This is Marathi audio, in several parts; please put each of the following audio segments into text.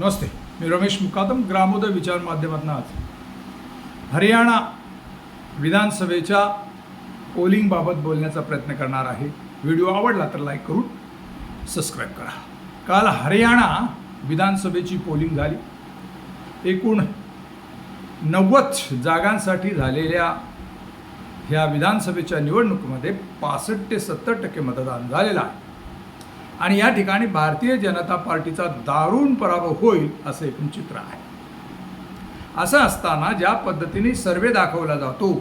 नमस्ते मी रमेश मुकादम ग्रामोदय विचार माध्यमातून आज. हरियाणा विधानसभेच्या पोलिंगबाबत बोलण्याचा प्रयत्न करणार आहे. व्हिडिओ आवडला तर लाईक करून सबस्क्राईब करा. काल हरियाणा विधानसभेची पोलिंग झाली. एकूण नव्वद जागांसाठी झालेल्या ह्या विधानसभेच्या निवडणुकीमध्ये पासष्ट ते सत्तर टक्के मतदान झालेलं आहे. आणि या ठिकाणी भारतीय जनता पार्टीचा दारुण पराभव होईल असं एकूण चित्र आहे. असं असताना ज्या पद्धतीने सर्वे दाखवला जातो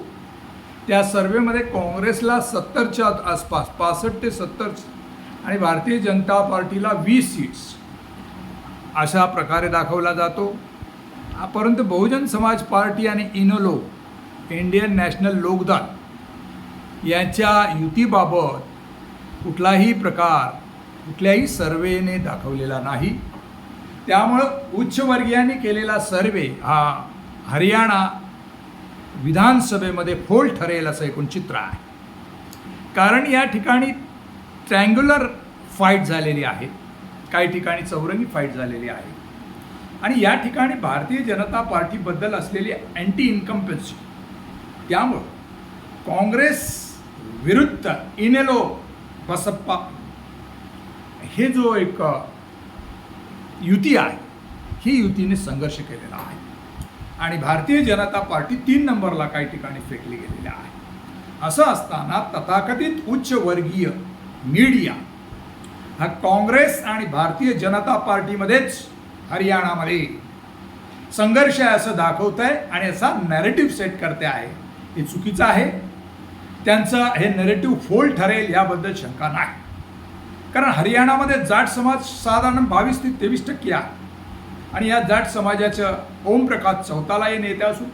त्या सर्वेमध्ये काँग्रेसला सत्तरच्या आसपास पासष्ट ते सत्तर आणि भारतीय जनता पार्टीला वीस सीट्स अशा प्रकारे दाखवला जातो. परंतु बहुजन समाज पार्टी आणि इनोलो इंडियन नॅशनल लोकदल यांच्या युतीबाबत कुठलाही प्रकार कुठल्याही सर्वेने दाखवलेला नाही. त्यामुळं उच्चवर्गीयांनी केलेला सर्वे हा हरियाणा विधानसभेमध्ये फोल ठरेल असं एकूण चित्र आहे. कारण या ठिकाणी ट्रँग्युलर फाईट झालेली आहे. काही ठिकाणी चौरंगी फाईट झालेली आहे. आणि या ठिकाणी भारतीय जनता पार्टीबद्दल असलेली अँटी इन्कम्पन्सी त्यामुळं काँग्रेस विरुद्ध इनेलो बसप्पा हे जो एक युती आहे ही युतीने संघर्ष केलेला आहे. आणि भारतीय जनता पार्टी तीन नंबरला काही ठिकाणी फेकली गेलेली आहे. असं असताना तथाकथित उच्चवर्गीय मीडिया हा काँग्रेस आणि भारतीय जनता पार्टीमध्येच हरियाणामध्ये संघर्ष आहे असं दाखवत आहे आणि असा नॅरेटिव्ह सेट करते आहे. हे चुकीचं आहे. त्यांचं हे नॅरेटिव्ह फोल ठरेल याबद्दल शंका नाही. कारण हरियाणामध्ये जाट समाज साधारण बावीस ते तेवीस टक्के आहे. आणि या जाट समाजाचं ओमप्रकाश चौताला हे नेते असून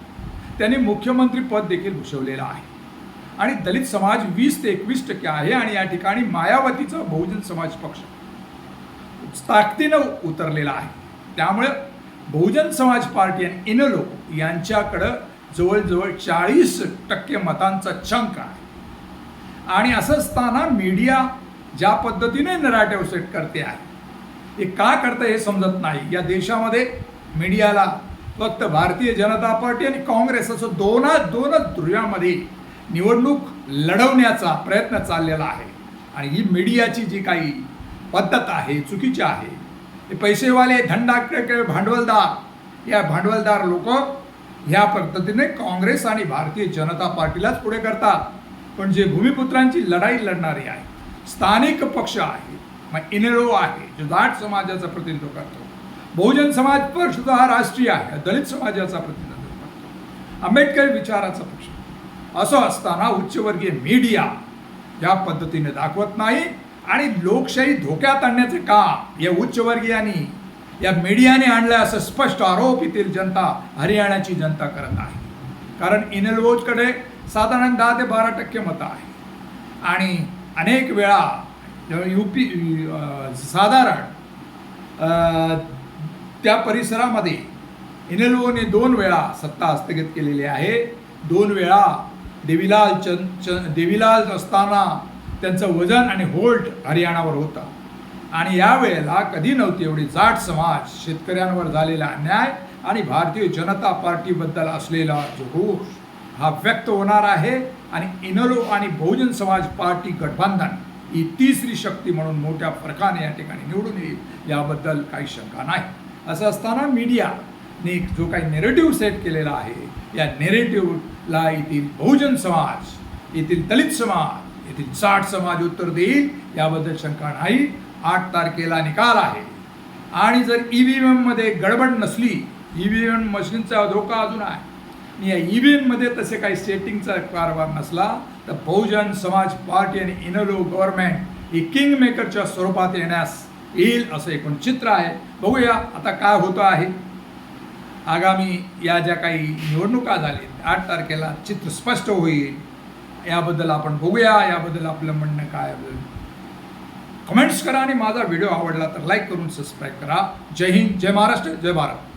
त्यांनी मुख्यमंत्री पद देखील भूषवलेलं आहे. आणि दलित समाज वीस ते एकवीस टक्के आहे आणि या ठिकाणी मायावतीचा बहुजन समाज पक्ष ताकदीनं उतरलेला आहे. त्यामुळे बहुजन समाज पार्टी आणि इनलो यांच्याकडं जवळजवळ चाळीस टक्के मतांचा चंक आहे. आणि असं असताना मीडिया ज्या पद्धतीने नराटेव सेट करते आहे ते का करतं हे समजत नाही. या देशामध्ये मीडियाला फक्त भारतीय जनता पार्टी आणि काँग्रेस असं दोनच दोनच ध्रुव्यामध्ये निवडणूक लढवण्याचा प्रयत्न चाललेला आहे. आणि ही मीडियाची जी काही पद्धत आहे चुकीची आहे ते पैसेवाले धंडाकडे भांडवलदार या भांडवलदार लोक ह्या पद्धतीने काँग्रेस आणि भारतीय जनता पार्टीलाच पुढे करतात. पण जे भूमिपुत्रांची लढाई लढणारे आहे स्थानिक पक्ष आहे मग इनेरो आहे जो दाट समाजाचा प्रतिनिधित्व करतो. बहुजन समाज पक्ष सुद्धा हा राष्ट्रीय आहे दलित समाजाचा प्रतिनिधित्व करतो. आंबेडकर विचाराचा पक्ष असं असताना उच्चवर्गीय मीडिया या पद्धतीने दाखवत नाही आणि लोकशाही धोक्यात आणण्याचे काम या उच्चवर्गीयांनी या मीडियाने आणलं असं स्पष्ट आरोप येथील जनता हरियाणाची जनता करत आहे. कारण इनलवोजकडे साधारण दहा ते बारा टक्के मतं आहे. आणि अनेक वेळा यू पी साधारण त्या परिसरामध्ये इनेल्वोने दोन वेळा सत्ता हस्तगत केलेली आहे. दोन वेळा देवीलाल चंद च देवीलाल असताना त्यांचं वजन आणि होल्ट हरियाणावर होतं. आणि यावेळेला कधी नव्हती एवढी जाट समाज शेतकऱ्यांवर झालेला अन्याय आणि भारतीय जनता पार्टीबद्दल असलेला जो रोष हा व्यक्त होणार आहे. आणि इनलो आणि बहुजन समाज पार्टी गठबंधन ही तिसरी शक्ती म्हणून मोठ्या फरकाने या ठिकाणी निवडून येईल याबद्दल काही शंका नाही. असं असताना मीडियाने जो काही नेरेटिव्ह सेट केलेला आहे या नेरेटिव्हला येथील बहुजन समाज येथील दलित समाज येथील जाट समाज उत्तर देईल याबद्दल शंका नाही. आठ तारखेला निकाल आहे. आणि जर ई व्ही एममध्ये गडबड नसली ई व्ही एम मशीनचा धोका अजून आहे. या ई व्ही तसे काही सेटिंगचा कारभार नसला तर बहुजन समाज पार्टी आणि इनलो गव्हर्नमेंट ही किंग मेकरच्या स्वरूपात येण्यास येईल असं एकूण चित्र आहे. बघूया आता काय होतं आहे. आगामी या ज्या काही निवडणुका झाल्या आठ तारखेला चित्र स्पष्ट होईल. याबद्दल आपण बघूया याबद्दल आपलं म्हणणं काय कमेंट्स करा आणि माझा व्हिडिओ आवडला तर लाईक करून सबस्क्राईब करा. जय हिंद जय महाराष्ट्र जय भारत.